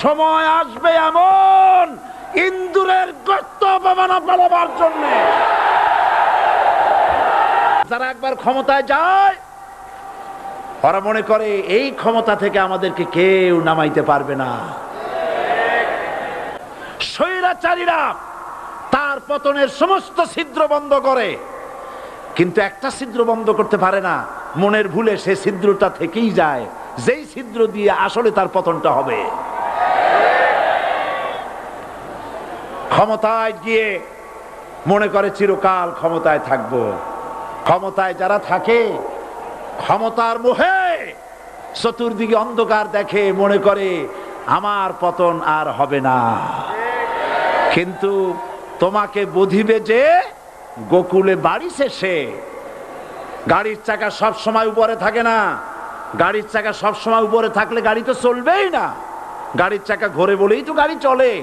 সময় আসবে এমন ইন্দুরের গর্ত অপমানা পালাবার জন্য। যারা একবার ক্ষমতায় যায়, ওরা মনে করে এই ক্ষমতা থেকে আমাদেরকে কেউ নামাইতে পারবে না। স্বৈরাচারীরা তার পতনের সমস্ত ছিদ্র বন্ধ করে, কিন্তু একটা ছিদ্র বন্ধ করতে পারে না। মনের ভুলে সে ছিদ্রটা থেকেই যায়। যেই ছিদ্র দিয়ে আসলে তার পতনটা হবে। ক্ষমতায় গিয়ে মনে করে চিরকাল ক্ষমতায় থাকব। ক্ষমতায় যারা থাকে, ক্ষমতার মোহে চতুর্দিকে অন্ধকার দেখে মনে করে, আমার পতন আর হবে না। কিন্তু তোমাকে বুঝিবে যে, গোকুলে বাড়ি শেষে গাড়ির চাকা সব সময় উপরে থাকে না। গাড়ির চাকা সব সময় উপরে থাকলে গাড়ি তো চলবেই না। গাড়ির চাকা ঘোরে বলেই তো গাড়ি চলে।